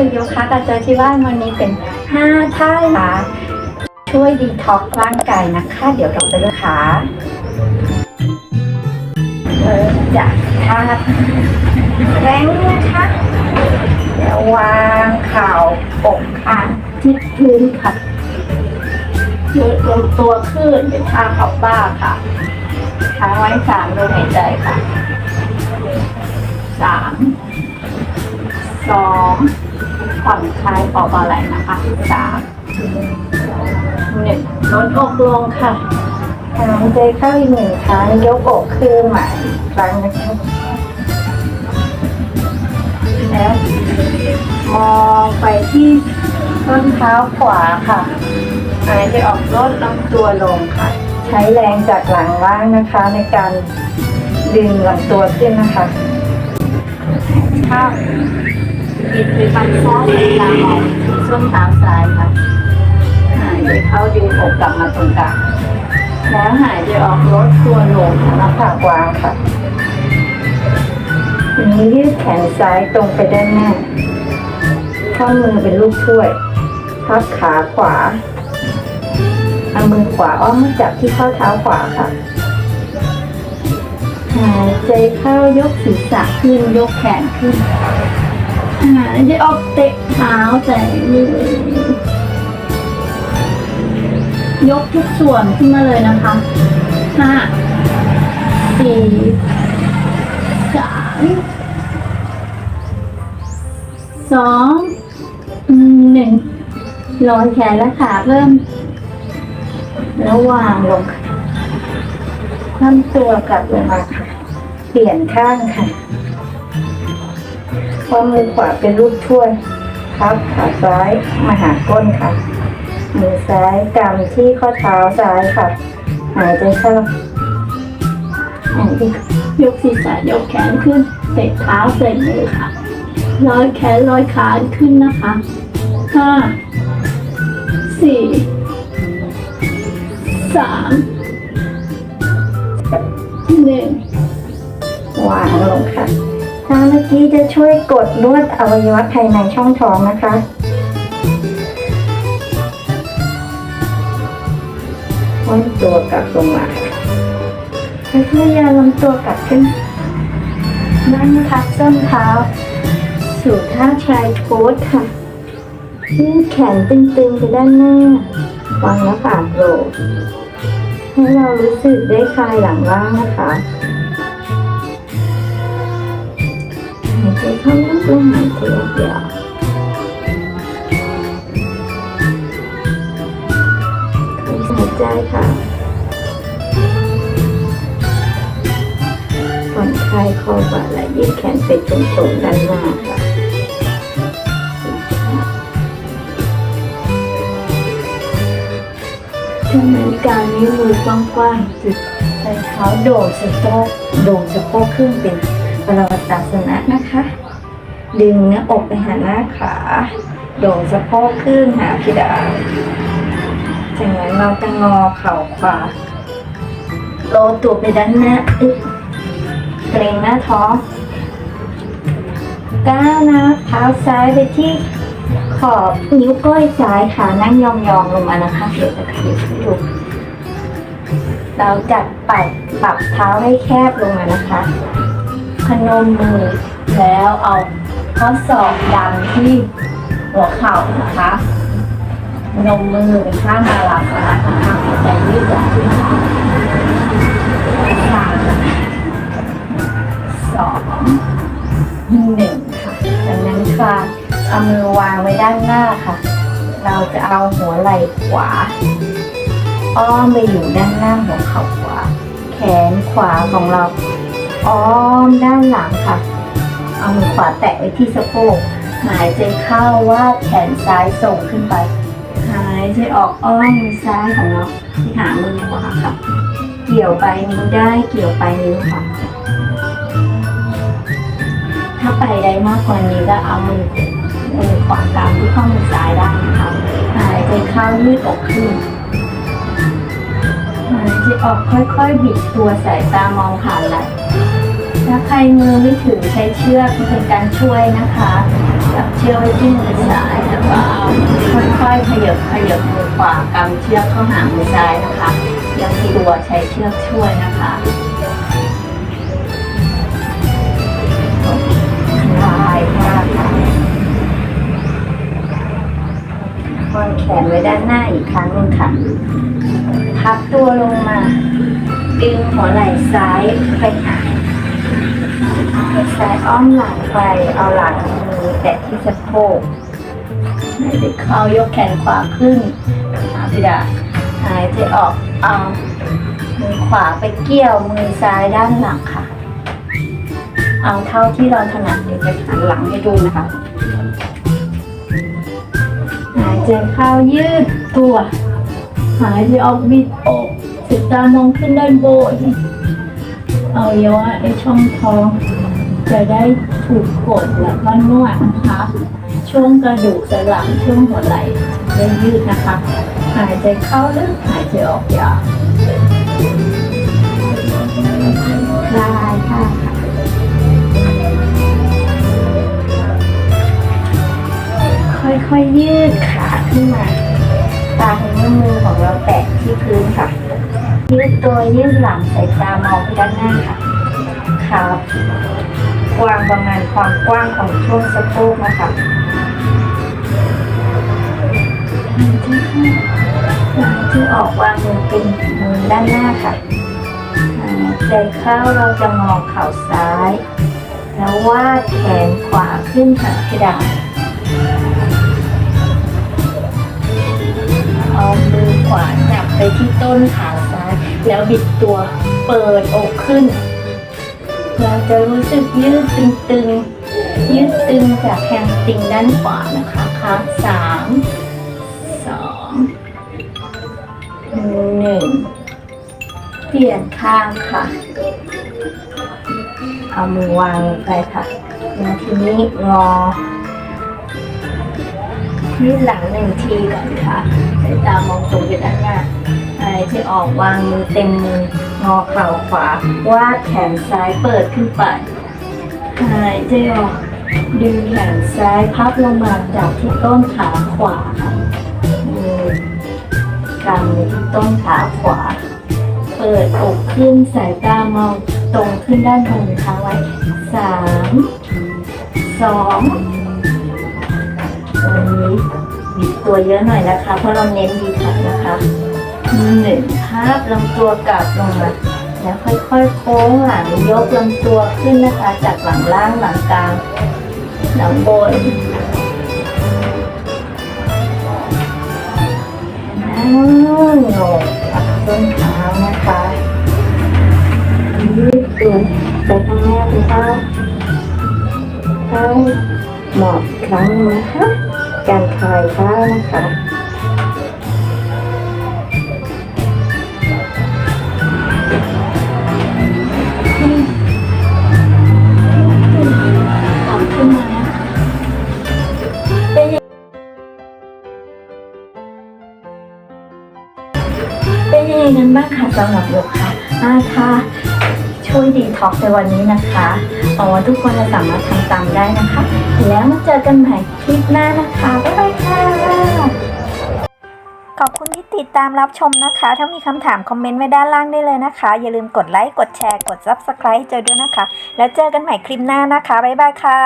ฝึกโยคะกับเจอที่บ้านวันนี้เป็นห้าท่าค่ะช่วยดีท็อกร่างกายนะคะ เดี๋ยวเราจะเลือกขาเริ่มจากท่าแรงนะคะเดี๋ยววางเข่าอกข้างที่พื้นค่ะยืดลงตัวขึ้นเป็นท่าเขาบ้าค่ะค้างไว้สามลมหายใจค่ะสามสอง ผ่อนคลายปอบอะไรนะคะสามหนึ่งลดอกลงค่ะหายใจเข้าอีกหนึ่งครั้งยกอกขึ้นใหม่อีกครั้งนะคะแล้วมองไปที่ต้นเท้าขวาค่ะหายใจออกลดลำตัวลงค่ะ ใช้แรงจากหลังล่างนะคะ ในการดึงลำตัวขึ้นนะคะเข้า ปิดไปฟันซ้ายกลางออกส้นเท้าซ้ายค่ะหายใจเข้าดึงอกกลับมาตรงกลางแล้วหายใจออกลดตัวลงน้าผากวางค่ะทีนี้ยืดแขนซ้ายตรงไปด้านหน้าข้อมือเป็นลูกช่วยพับขาขวาเอามือขวาอ้อมมาจับที่ข้อเท้าขวาค่ะหายใจเข้ายกศีรษะขึ้นยกแขนขึ้น หายใจออกเตะเท้าใส่มือยกทุกส่วนขึ้นมาเลยนะคะห้าสี่สามสองหนึ่งลอยแขนและขาเพิ่มแล้ววางลงคว่ำตัวกลับลงมาค่ะ เปลี่ยนข้างค่ะ ข้อมือขวาเป็นลูกช่วยพับขาซ้ายมาหาก้นค่ะ มือซ้ายกำที่ข้อเท้าซ้ายค่ะ หายใจเข้าหายใจยกศีรษะยกแขนขึ้นเตะเท้าใส่มือค่ะลอยแขนลอยขาขึ้นนะคะห้าสี่สามหนึ่งวางลงค่ะท่า เมื่อกี้จะช่วยกดนวดอวัยวะภายในช่องท้องนะคะม้วนตัวกลับลงมาค่อยๆยาลำตัวกลับขึ้นนั่งพักส้นเท้า สู่ท่าชายโพสค่ะยืดแขนตึงๆไปด้านหน้าวางหน้าผากโผล่ให้เรารู้สึกได้คลายหลังล่างนะคะ หายใจเข้าลึกลงหายใจออกยาวหายใจค่ะผ่อนคลายคอบ่าและยืดแขนไปตรงๆด้านหน้าค่ะจากนั้นกางนิ้วมือกว้างๆจุดใส่เท้าโด่งสะโพกโด่งสะโพกขึ้นเป็น ปรวัตาสนะนะคะ ดึงเนื้ออกไปหาหน้าขา โด่งสะโพกขึ้นหาพิดา จากนั้นเราจะงอเข่าขวา โลตัวไปด้านหน้าอึเกรงหน้าท้องก้าวนะเท้าซ้ายไปที่ขอบนิ้วก้อยซ้ายค่ะนั่งยองๆลงมานะคะเดี๋ยวจะขยับให้ดูเราจัดปรับปรับเท้าให้แคบลงมานะคะ นมมือ แล้วเอาข้อศอกดันที่หัวเข่านะคะนมมือเป็นข้างมาลับนะคะข้างใจยืดหยุ่นขึ้นสามสองหนึ่งค่ะจากนั้นค่ะเอามือวางไว้ด้านหน้าค่ะ เราจะเอาหัวไหล่ขวา อ้อมไปอยู่ด้านล่างหัวเข่าขวา แขนขวาของเรา อ้อมด้านหลังค่ะ เอามือขวาแตะไว้ที่สะโพก หายใจเข้าว่าแขนซ้ายส่งขึ้นไป หายใจออกอ้อมมือซ้ายของเราที่หามือขวาค่ะ เกี่ยวไปนิ้วได้เกี่ยวไปนิ้วขวาถ้าไปได้มากกว่านี้ก็เอามือมือขวากำที่ข้อมือซ้ายได้นะคะหายใจเข้ายืดอกขึ้นหายใจออกค่อยๆ บิดตัวสายตามองผ่านไหล ถ้าใครมือไม่ถือใช้เชือกเป็นการช่วยนะคะจับเชือกไว้ที่มือซ้ายแล้วก็เอาค่อยๆขยับขยับมือขวากำเชือกเข้าหามือซ้ายนะคะยังมีตัวใช้เชือกช่วยนะคะคลายมากค่ะวางแขนไว้ด้านหน้าอีกครั้งหนึงค่ะพับตัวลงมา ดึงหัวไหล่ซ้ายไปหา ซ้ายอ้อมหลังไป เอาหลังมือแตะที่สะโพกหายใจเข้ายกแขนขวาขึ้นอาพิดาหายใจออกเอามือขวาไปเกี่ยวมือซ้ายด้านหลังค่ะ เอาเท่าที่เราถนัดเดี๋ยวจะหันหลังให้ดูนะคะ หายใจเข้ายืดตัว หายใจออกบิดอกสายตามองขึ้นด้านบนเอาเยาวะไอช่องท้อง จะได้ถูกกดแล้วก็นวดนะคะ ช่วงกระดูกสันหลังช่วงหัวไหล่ได้ยืดนะคะ หายใจเข้าลึกหายใจออกยาวคลายค่ะค่อยๆยืดขาขึ้นมา ตาให้นิ้วมือของเราแตะที่พื้นค่ะ ยืดตัวยืดหลังสายตามองไปด้านหน้าค่ะขากว้างประมาณความกว้างของช่วงสะโพกนะคะหายใจเข้าหายใจออกวางมือเป็นมือด้านหน้าค่ะหาใจเข้าเราจะงอเข่าซ้าย แล้ววาดแขนขวาขึ้นหาเพดานเอามือขวาจับไปที่ต้นขา แล้วบิดตัวเปิดอกขึ้น เราจะรู้สึกยืดตึงๆ ยืดตึงจากแฮมสตริงด้านขวานะคะค่ะสามสองหนึ่งเปลี่ยนข้างค่ะ เอามือวางลงไปค่ะ ทีนี้งอ ยืดหลังหนึ่งทีก่อนค่ะสายตามองตรงไปด้านหน้าหายใจออกวางมือเต็มมืองอเข่าขวาวาดแขนซ้ายเปิดขึ้นไปหายใจออกดึงแขนซ้ายพับลงมาจับที่ต้นขาขวามือกำไว้ที่ต้นขาขวา เปิดอกขึ้นสายตามองตรงขึ้นด้านบนค้างไว้สามสอง วันนี้บิดตัวเยอะหน่อยนะคะ เพราะเราเน้นดีถักนะคะหนึ่งภาพลำตัวกลับลงมาแล้วค่อยๆโค้งหลังยกลำตัวขึ้นนะคะ จากหลังล่างหลังกลางหลังบนนั่งโหนกกับต้นเท้านะคะยืดตัวไปข้างหน้าคุณพ่อให้หมอบครั้งหนึงนะคะ การคลายเท้านะคะขอบขึ้นะคะเป็นยังไงกันบ้างคะสำหรับโยคะอาค่ะ ช่วยดีท็อกซ์ในวันนี้นะคะหวังว่าทุกคนจะสามารถทำตามได้นะคะ แล้วมาเจอกันใหม่คลิปหน้านะคะ บ๊ายบายค่ะ ขอบคุณที่ติดตามรับชมนะคะ ถ้ามีคำถามคอมเมนต์ไว้ด้านล่างได้เลยนะคะ อย่าลืมกดไลค์ กดแชร์ กด Subscribe เจอด้วยนะคะ แล้วเจอกันใหม่คลิปหน้านะคะ บ๊ายบายค่ะ